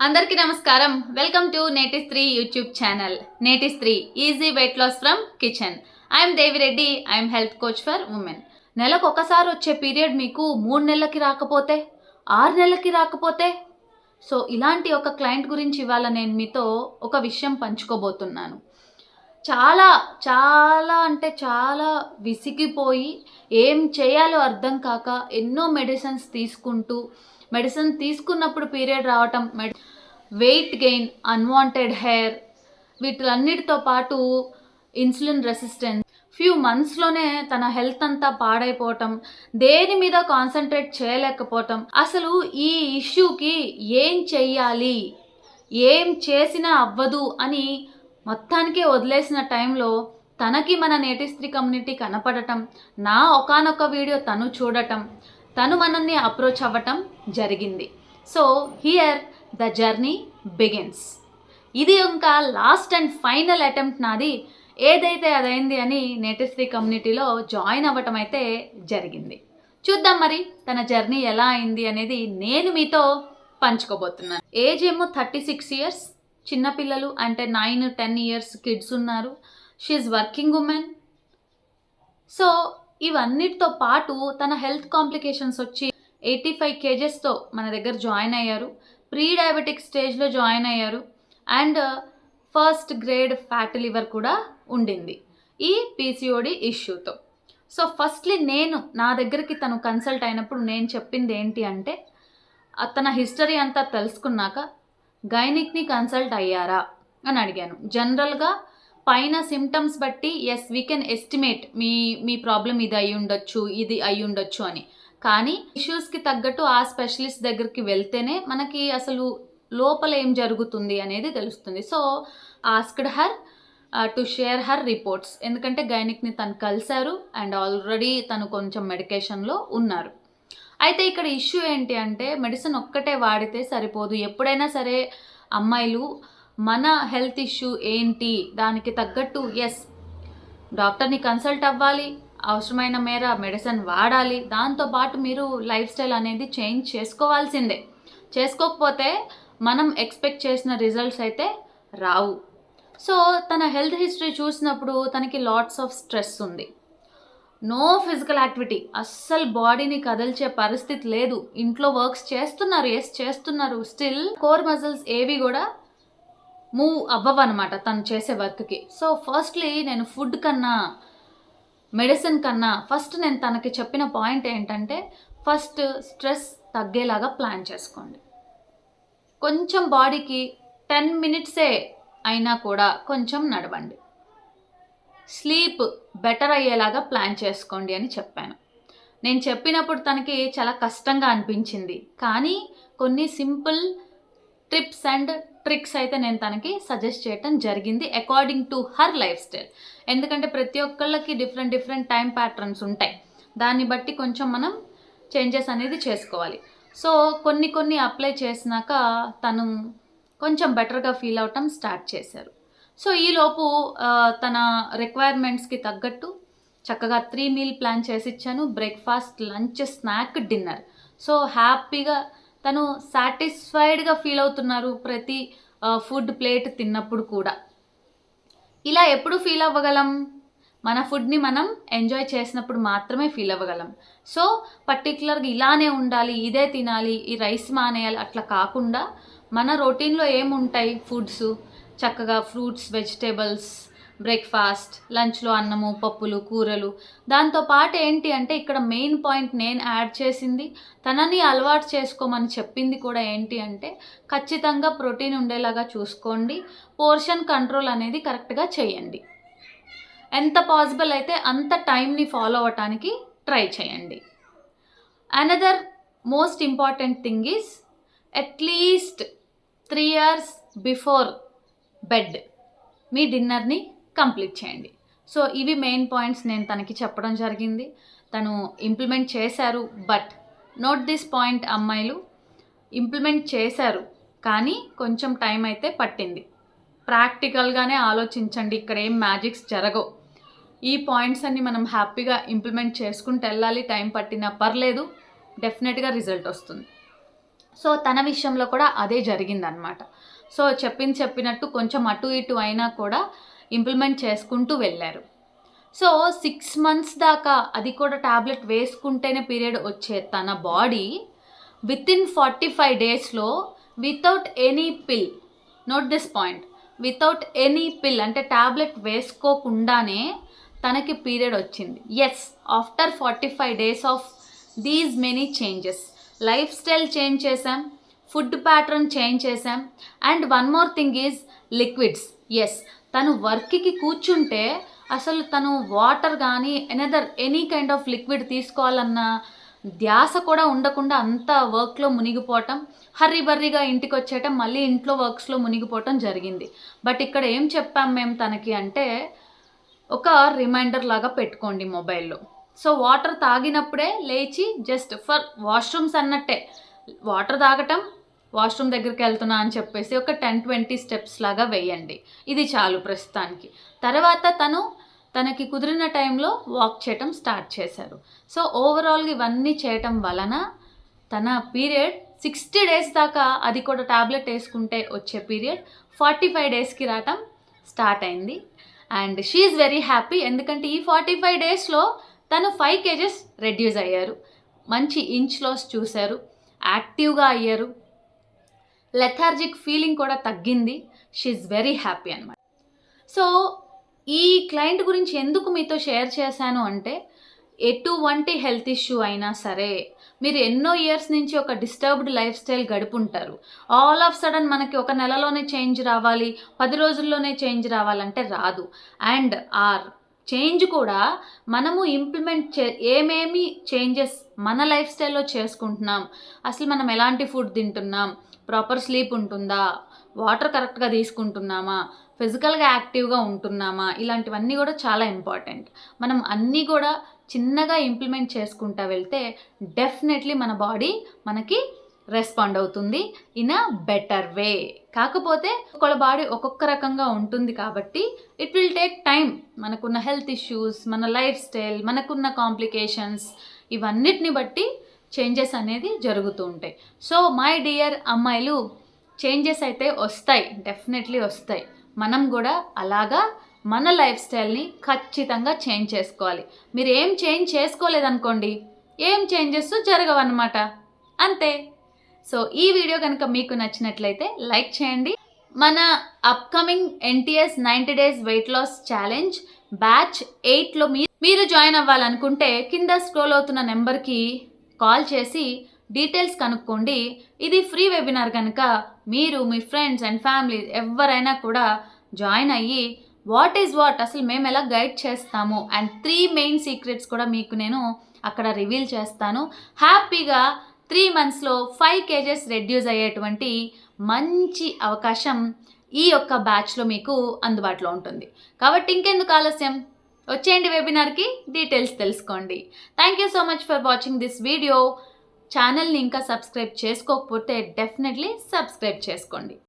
అందరికీ నమస్కారం. Welcome to నేటి స్త్రీ యూట్యూబ్ ఛానల్ నేటి స్త్రీ easy weight loss from kitchen I'm Devireddy I'm health coach for women నెలకు ఒకసారి వచ్చే పీరియడ్ మీకు మూడు నెలలకి రాకపోతే ఆరు నెలలకి రాకపోతే సో ఇలాంటి ఒక క్లయింట్ గురించి ఇవాళ నేను మీతో ఒక విషయం పంచుకోబోతున్నాను. చాలా చాలా అంటే చాలా విసిగిపోయి ఏం చేయాలో అర్థం కాక ఎన్నో మెడిసిన్స్ తీసుకుంటూ మెడిసిన్ తీసుకున్నప్పుడు పీరియడ్ రావటం వెయిట్ గెయిన్ అన్వాంటెడ్ హెయిర్ వీటిలన్నిటితో పాటు ఇన్సులిన్ రెసిస్టెన్స్. ఫ్యూ మంత్స్లోనే తన హెల్త్ అంతా పాడైపోవటం దేని మీద కాన్సన్ట్రేట్ చేయలేకపోవటం. అసలు ఈ ఇష్యూకి ఏం చెయ్యాలి? ఏం చేసినా అవ్వదు అని మొత్తానికే వదిలేసిన టైంలో తనకి మన నేటి స్త్రీ కమ్యూనిటీ కనపడటం నా ఒకానొక వీడియో తను చూడటం తను మనల్ని అప్రోచ్ అవ్వటం జరిగింది. So here the journey begins. ఇది ఇంకా లాస్ట్ అండ్ ఫైనల్ అటెంప్ట్ నాది. ఏదైతే అదైంది అని నేటిస్త్రీ కమ్యూనిటీలో జాయిన్ అవ్వటం అయితే జరిగింది. చూద్దాం మరి తన జర్నీ ఎలా అయింది అనేది నేను మీతో పంచుకోబోతున్నాను. ఏజ్ ఏమో థర్టీ సిక్స్ ఇయర్స్. చిన్నపిల్లలు అంటే నైన్ టెన్ ఇయర్స్ కిడ్స్ ఉన్నారు. షీఈ్ వర్కింగ్ ఉమెన్ సో ఇవన్నిటితో పాటు తన హెల్త్ కాంప్లికేషన్స్ వచ్చి ఎయిటీ ఫైవ్ కేజెస్తో మన దగ్గర జాయిన్ అయ్యారు. ప్రీ డయాబెటిక్ స్టేజ్లో జాయిన్ అయ్యారు. And first grade fat liver కూడా ఉండింది ఈ పీసీఓడి ఇష్యూతో. సో ఫస్ట్లీ నేను నా దగ్గరికి తను కన్సల్ట్ అయినప్పుడు నేను చెప్పింది ఏంటి అంటే తన హిస్టరీ అంతా తెలుసుకున్నాక గైనిక్ని కన్సల్ట్ అయ్యారా? అని అడిగాను. జనరల్గా పైన సిమ్టమ్స్ బట్టి ఎస్ వీ కెన్ ఎస్టిమేట్ మీ మీ ప్రాబ్లం ఇది అయి ఉండొచ్చు ఇది అయి ఉండొచ్చు అని. కానీ ఇష్యూస్కి తగ్గట్టు ఆ స్పెషలిస్ట్ దగ్గరికి వెళ్తేనే మనకి అసలు లోపల ఏం జరుగుతుంది అనేది తెలుస్తుంది. So asked her to share her reports ఎందుకంటే గైనిక్ని తను కలిశారు అండ్ ఆల్రెడీ తను కొంచెం మెడికేషన్లో ఉన్నారు. అయితే ఇక్కడ ఇష్యూ ఏంటి అంటే మెడిసిన్ ఒక్కటే వాడితే సరిపోదు. ఎప్పుడైనా సరే అమ్మాయిలు మన హెల్త్ ఇష్యూ ఏంటి? దానికి తగ్గట్టు ఎస్ డాక్టర్ని కన్సల్ట్ అవ్వాలి. అవసరమైన మేర మెడిసిన్ వాడాలి. దాంతోపాటు మీరు లైఫ్ స్టైల్ అనేది చేంజ్ చేసుకోవాల్సిందే. చేసుకోకపోతే మనం ఎక్స్పెక్ట్ చేసిన రిజల్ట్స్ అయితే రావు. సో తన హెల్త్ హిస్టరీ చూసినప్పుడు తనకి లాట్స్ ఆఫ్ స్ట్రెస్ ఉంది. No physical activity. అస్సలు బాడీని కదల్చే పరిస్థితి లేదు. ఇంట్లో వర్క్స్ చేస్తున్నారు ఎస్ చేస్తున్నారు. స్టిల్ కోర్ మజిల్స్ ఏవి కూడా మూవ్ అవ్వవు అనమాట తను చేసే వర్క్కి సో ఫస్ట్లీ నేను ఫుడ్ కన్నా మెడిసిన్ కన్నా ఫస్ట్ నేను తనకి చెప్పిన పాయింట్ ఏంటంటే ఫస్ట్ స్ట్రెస్ తగ్గేలాగా ప్లాన్ చేసుకోండి. కొంచెం బాడీకి టెన్ మినిట్సే అయినా కూడా కొంచెం నడవండి. స్లీప్ బెటర్ అయ్యేలాగా ప్లాన్ చేసుకోండి అని చెప్పాను. నేను చెప్పినప్పుడు తనకి చాలా కష్టంగా అనిపించింది. కానీ కొన్ని సింపుల్ ట్రిప్స్ అండ్ ట్రిక్స్ అయితే నేను తనకి సజెస్ట్ చేయటం జరిగింది according to her lifestyle ఎందుకంటే ప్రతి ఒక్కళ్ళకి డిఫరెంట్ డిఫరెంట్ టైం ప్యాటర్న్స్ ఉంటాయి. దాన్ని బట్టి కొంచెం మనం చేంజెస్ అనేది చేసుకోవాలి. సో కొన్ని కొన్ని అప్లై చేసినాక తను కొంచెం బెటర్గా ఫీల్ అవటం స్టార్ట్ చేశారు. సో ఈలోపు తన రిక్వైర్మెంట్స్కి తగ్గట్టు చక్కగా త్రీ మీల్ ప్లాన్ చేసి ఇచ్చాను. Breakfast lunch snack dinner so హ్యాపీగా తను సాటిస్ఫైడ్గా ఫీల్ అవుతున్నారు ప్రతి ఫుడ్ ప్లేట్ తిన్నప్పుడు కూడా. ఇలా ఎప్పుడు ఫీల్ అవ్వగలం? మన ఫుడ్ని మనం ఎంజాయ్ చేసినప్పుడు మాత్రమే ఫీల్ అవ్వగలం. సో పర్టికులర్గా ఇలానే ఉండాలి ఇదే తినాలి ఈ రైస్ మానేయాలి అట్లా కాకుండా మన రొటీన్లో ఏముంటాయి? ఫుడ్స్ చక్కగా ఫ్రూట్స్ వెజిటేబుల్స్ బ్రేక్ఫాస్ట్ లంచ్లో అన్నము పప్పులు కూరలు. దాంతో పాటు ఏంటి అంటే ఇక్కడ మెయిన్ పాయింట్ నేను యాడ్ చేసింది తనని అలవాటు చేసుకోమని చెప్పింది కూడా ఏంటి అంటే ఖచ్చితంగా ప్రోటీన్ ఉండేలాగా చూసుకోండి పోర్షన్ కంట్రోల్ అనేది కరెక్ట్గా చేయండి. ఎంత పాసిబుల్ అయితే అంత టైంని ఫాలో అవ్వటానికి ట్రై చేయండి. Another most important thing is at least three years before bed మీ డిన్నర్ని కంప్లీట్ చేయండి. సో ఇవి మెయిన్ పాయింట్స్ నేను తనకి చెప్పడం జరిగింది. తను ఇంప్లిమెంట్ చేశారు బట్ నోట్ దిస్ పాయింట్ అమ్మాయిలు ఇంప్లిమెంట్ చేశారు కానీ కొంచెం టైం అయితే పట్టింది. ప్రాక్టికల్గానే ఆలోచించండి ఇక్కడ ఏం మ్యాజిక్స్ జరగవు. ఈ పాయింట్స్ అన్ని మనం హ్యాపీగా ఇంప్లిమెంట్ చేసుకుంటూ వెళ్ళాలి టైం పట్టినా పర్లేదు డెఫినెట్గా రిజల్ట్ వస్తుంది. సో తన విషయంలో కూడా అదే జరిగిందనమాట సో చెప్పింది చెప్పినట్టు కొంచెం అటు ఇటు అయినా కూడా ఇంప్లిమెంట్ చేసుకుంటూ వెళ్ళారు. సో సిక్స్ మంత్స్ దాకా అది కూడా ట్యాబ్లెట్ వేసుకుంటేనే పీరియడ్ వచ్చే తన body with in forty five డేస్లో without any pill note this point without any pill అంటే ట్యాబ్లెట్ వేసుకోకుండానే తనకి పీరియడ్ వచ్చింది. Yes after forty five days of these many changes lifestyle change చేసాం ఫుడ్ ప్యాటర్న్ చేంజ్ చేసాం and one more thing is liquids as తను వర్క్కి కూర్చుంటే అసలు తను వాటర్ కానీ another any kind of liquid తీసుకోవాలన్న ధ్యాస కూడా ఉండకుండా అంత వర్క్లో మునిగిపోవటం హర్రీ బర్రీగా ఇంటికి వచ్చేయటం మళ్ళీ ఇంట్లో వర్క్స్లో మునిగిపోవటం జరిగింది. బట్ ఇక్కడ ఏం చెప్పాం మేము తనకి అంటే ఒక రిమైండర్ లాగా పెట్టుకోండి మొబైల్లో. సో వాటర్ తాగినప్పుడే లేచి జస్ట్ ఫర్ వాష్రూమ్స్ అన్నట్టే. వాటర్ తాగటం వాష్రూమ్ దగ్గరికి వెళ్తున్నా అని చెప్పేసి ఒక టెన్ ట్వంటీ స్టెప్స్ లాగా వేయండి. ఇది చాలు ప్రస్తుతానికి. తర్వాత తను తనకి కుదిరిన టైంలో వాక్ చేయటం స్టార్ట్ చేశారు. సో ఓవరాల్గా ఇవన్నీ చేయటం వలన తన పీరియడ్ సిక్స్టీ డేస్ దాకా అది కూడా టాబ్లెట్ వేసుకుంటే వచ్చే పీరియడ్ ఫార్టీ ఫైవ్ డేస్కి రావటం స్టార్ట్ అయింది. అండ్ షీఈ్ వెరీ హ్యాపీ ఎందుకంటే ఈ ఫార్టీ ఫైవ్ డేస్లో తను ఫైవ్ కేజెస్ రెడ్యూస్ అయ్యారు. మంచి ఇంచ్ లాస్ చూశారు. యాక్టివ్గా అయ్యారు. లెథార్జిక్ ఫీలింగ్ కూడా తగ్గింది. షీఈ్ వెరీ హ్యాపీ అనమాట సో ఈ క్లయింట్ గురించి ఎందుకు మీతో షేర్ చేశాను అంటే ఎటువంటి హెల్త్ ఇష్యూ అయినా సరే మీరు ఎన్నో ఇయర్స్ నుంచి ఒక డిస్టర్బ్డ్ లైఫ్ స్టైల్ గడుపుంటారు ఆల్ ఆఫ్ సడన్ మనకి ఒక నెలలోనే చేంజ్ రావాలి పది రోజుల్లోనే చేంజ్ రావాలంటే రాదు. అండ్ ఆర్ చేంజ్ కూడా మనము ఇంప్లిమెంట్ చే ఏమేమి చేంజెస్ మన లైఫ్ స్టైల్లో చేసుకుంటున్నాం అసలు మనం ఎలాంటి ఫుడ్ తింటున్నాం ప్రాపర్ స్లీప్ ఉంటుందా? వాటర్ కరెక్ట్గా తీసుకుంటున్నామా? ఫిజికల్గా యాక్టివ్గా ఉంటున్నామా? ఇలాంటివన్నీ కూడా చాలా ఇంపార్టెంట్. మనం అన్నీ కూడా చిన్నగా ఇంప్లిమెంట్ చేసుకుంటా వెళ్తే డెఫినెట్లీ మన బాడీ మనకి రెస్పాండ్ అవుతుంది ఇన్ అ బెటర్ వే. కాకపోతే ఒకళ్ళ బాడీ ఒక్కొక్క రకంగా ఉంటుంది కాబట్టి ఇట్ విల్ టేక్ టైం మనకున్న హెల్త్ ఇష్యూస్ మన లైఫ్ స్టైల్ మనకున్న కాంప్లికేషన్స్ ఇవన్నిటిని బట్టి చేంజెస్ అనేది జరుగుతూ ఉంటాయి. సో మై డియర్ అమ్మాయిలు చేంజెస్ అయితే వస్తాయి డెఫినెట్లీ వస్తాయి. మనం కూడా అలాగా మన లైఫ్ స్టైల్ని ఖచ్చితంగా చేంజ్ చేసుకోవాలి. మీరు ఏం చేంజ్ చేసుకోలేదనుకోండి ఏం చేంజెస్ జరగవన్నమాట. అంతే. సో ఈ వీడియో కనుక మీకు నచ్చినట్లయితే లైక్ చేయండి. మన upcoming NTS ninety days weight loss challenge batch ఎయిట్లో మీ మీరు జాయిన్ అవ్వాలనుకుంటే కింద స్క్రోల్ అవుతున్న నెంబర్కి కాల్ చేసి డీటెయిల్స్ కనుక్కోండి. ఇది ఫ్రీ వెబినార్ కనుక మీరు మీ ఫ్రెండ్స్ అండ్ ఫ్యామిలీ ఎవరైనా కూడా జాయిన్ అయ్యి వాట్ ఈజ్ వాట్ అసలు మేము ఎలా గైడ్ చేస్తాము అండ్ త్రీ మెయిన్ సీక్రెట్స్ కూడా మీకు నేను అక్కడ రివీల్ చేస్తాను. హ్యాపీగా త్రీ మంత్స్లో ఫైవ్ కేజెస్ రెడ్యూస్ అయ్యేటువంటి మంచి అవకాశం ఈ యొక్క బ్యాచ్లో మీకు అందుబాటులో ఉంటుంది. కాబట్టి ఇంకెందుకు ఆలస్యం? వచ్చేయండి వెబినార్కి డీటెయిల్స్ తెలుసుకోండి. Thank you so much for watching this video ఛానల్ని ఇంకా సబ్స్క్రైబ్ చేసుకోకపోతే డెఫినెట్లీ సబ్స్క్రైబ్ చేసుకోండి.